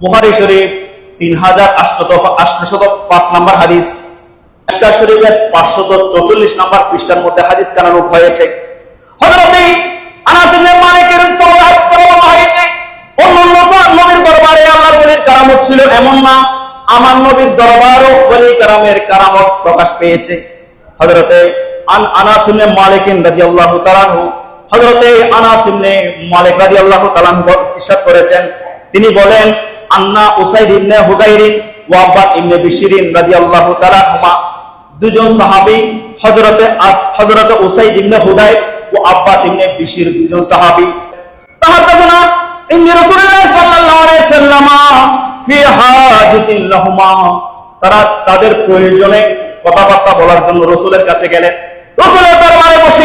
বুহারি শরীফ তিন হাজার আটশত পাঁচ নাম্বার হাদিস। শরীফের পাঁচশত চৌচল্লিশ নাম্বার পৃষ্ঠার মধ্যে হাদিস কানানো হয়েছে। আমার দরবারও প্রকাশ পেয়েছে। করেছেন। তিনি বলেন তারা তাদের প্রয়োজনে কথাবার্তা বলার জন্য রসুলের কাছে গেলেন। রাসূলের দরবারে বসে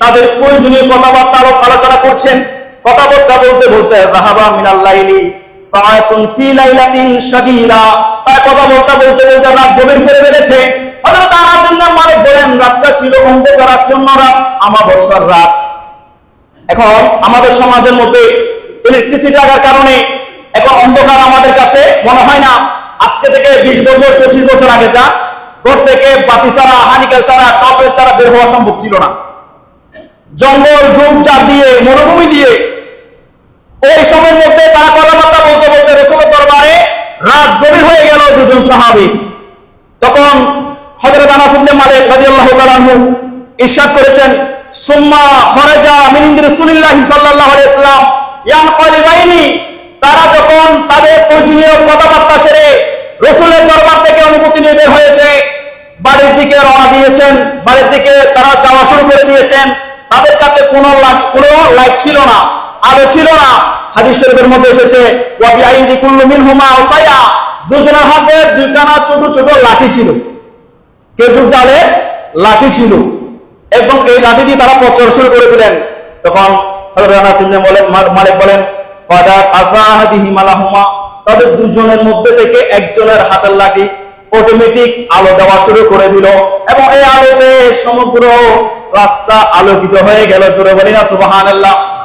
তাদের প্রয়োজনীয় কথাবার্তা আলো- আলোচনা করছেন। কথাবার্তা বলতে বলতে রাহাবা মিনাল লাইলি সাআতুন ফি লাইলাতিন শাদীদা তার কথা বলতে বলতে বলতে রাত গভীর করে ফেলেছে। হযরত আনাস ইবনে মালিক বলেন, রাতটা ছিল অন্ধকারাচ্ছন্ন রাত আমাবস্যার রাত। এখন আমাদের সমাজের মধ্যে ইলেকট্রিসিটি লাগার কারণে এখন অন্ধকার আমাদের কাছে মনে হয় না। আজকে থেকে বিশ বছর, পঁচিশ বছর আগে যা, ঘর থেকে বাতি ছাড়া, হানিকেল ছাড়া টপের ছাড়া বের হওয়া সম্ভব ছিল না। জঙ্গল ঝোপঝাপ দিয়ে, মরুভূমি দিয়ে ওই সময়ের মধ্যে তারা কথাবার্তা বলতে বলতে রসুলের দরবারে রাত গভীর হয়ে গেল দুজন সাহাবী। তখন হযরত আনাস ইবনে মালিক রাদিয়াল্লাহু তাআলা আনহু ইরশাদ করেছেন, সুম্মা খরাজা মিন ইনদি রাসূলিল্লাহি সাল্লাল্লাহু আলাইহি ওয়াসাল্লাম ইয়ানকালিবাইনি। তারা যখন তাদের প্রয়োজনীয় কথাবার্তা সেরে রাসূলের দরবার থেকে অনুমতি নিয়ে বের হয়েছে, বাড়ির দিকে রওনা দিয়েছেন, বাড়ির দিকে তারা যাওয়া শুরু করে দিয়েছেন। তাদের কাছে কোনো কোনো লাইট ছিল না। আলো ছিল না। হাদিস শরীফের মধ্যে এসেছে দুজনের হাতে দুইখানা ছোট ছোট লাঠি ছিল। খেজুর ডালে? লাঠি ছিল। এবং এই লাঠি দিয়ে তারা প্রচার শুরু করে দিলেন তখন ইবনে মালিক- বলেন, ফাদা আসাহাদিহি মালাহুমা। তাদের দুজনের মধ্যে থেকে একজনের হাতের লাঠি অটোমেটিক আলো দেওয়া শুরু করে দিল এবং এই আলোতে সমগ্র রাস্তা আলোকিত হয়ে গেল। জোরে বলি না, সুবহানাল্লাহ।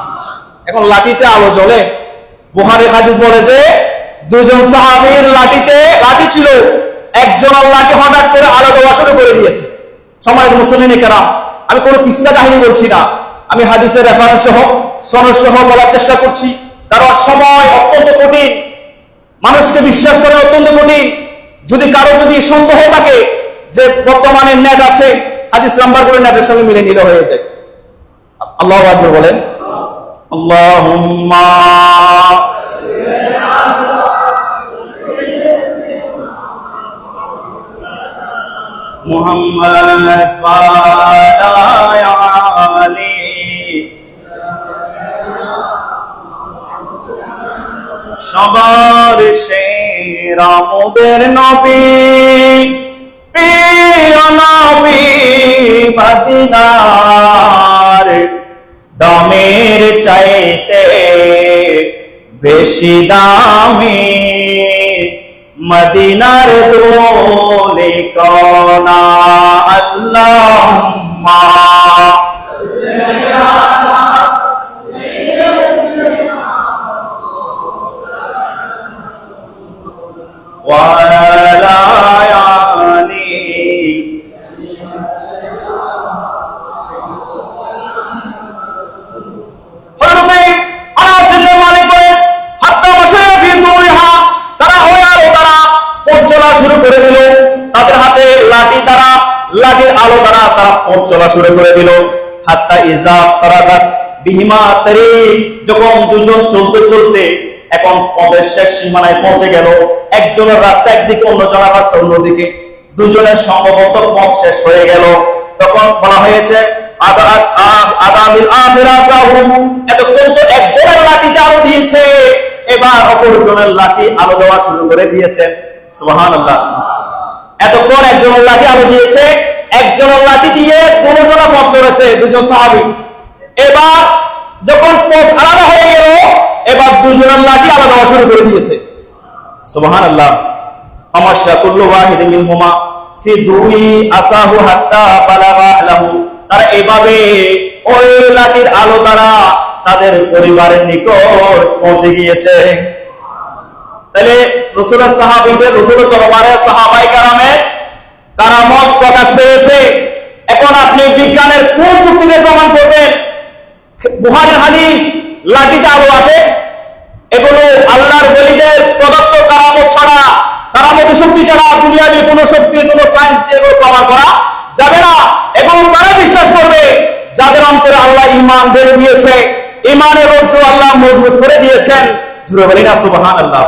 এখন লাঠিতে আলো জ্বলে। বুহারি হাদিস বলে যে দুজন সাহাবীর লাঠিতে, লাঠি ছিল। একজনের লাঠি হঠাৎ করে আলো দেওয়া শুরু করে দিয়েছে। সমাজের মুসলিম কেরাম, আমি কোনো কিস্তা কাহিনী বলছি না। আমি হাদিসের রেফারেন্স সহ, সনদ সহ বলার চেষ্টা করছি। কারণ সময় অত্যন্ত কঠিন। মানুষকে বিশ্বাস করা অত্যন্ত কঠিন। যদি কারও যদি সন্দেহ থাকে যে বর্তমানে নেট আছে, হাদিস নাম্বার করে নেটের সঙ্গে মিলে নিলে হয়ে যায়। আল্লাহ বলেন। আল্লাহুম্মা মুহাম্মদ ওয়ালা আলি সবার সেরা মোদের নবী প্রিয় নবী মদিনার দামের চাইতে বেশি দামি মদিনার দোলে কনা। আল্লাহ আলো দ্বারা তারা পথ চলা শুরু করে দিল। হাত্তা ইজা তারাকাত বিহিমা তারি, যখন দুজন চলতে চলতে এখন পথের শেষ সীমানায় পৌঁছে গেল, একজনের রাস্তা একদিকে, অন্যজনের রাস্তা অন্যদিকে। দুজনের সম্ভবত পথ শেষ হয়ে গেল। তখন বলা হয়েছে এতক্ষণ একজনের লাঠি আলো দিয়েছে একজনের লাঠি দিয়ে দুজনে পথ চলেছে, দুজন সাহাবী। এবার যখন পথ আলাদা হয়ে গেল, এবার দুজনের লাঠি আলো দেওয়া শুরু করে দিয়েছে। ওয়াহিদিন মিনহুমা ফি দুই আসাহু হাত্তা তারা এভাবে ওই লাঠির আলো দ্বারা তাদের পরিবারের নিকট পৌঁছে গিয়েছে। তাহলে রসুলের সাহাবিদের, রসুলের তরবারে সাহাবাই কারামের কারামত প্রকাশ পেয়েছে। এখন আপনি বিজ্ঞানের কোন যুক্তিতে প্রমাণ করবেন? বুহারের হাদিস, লাঠিতে আলো আসে। এগুলো আল্লাহর বলিদের প্রদত্ত কারামত ছাড়া কারামতের শক্তি ছাড়া দুনিয়াবি কোনো শক্তি, কোনো সায়েন্স দিয়ে এগুলো প্রমাণ করা যাবে না। এবং তারা বিশ্বাস করবে, যাদের অন্তরে আল্লাহ ইমান বেড়ে দিয়েছে ইমানের রজ্জু আল্লাহ মজবুত করে দিয়েছেন। জুড়ে বলি না সুবহান আল্লাহ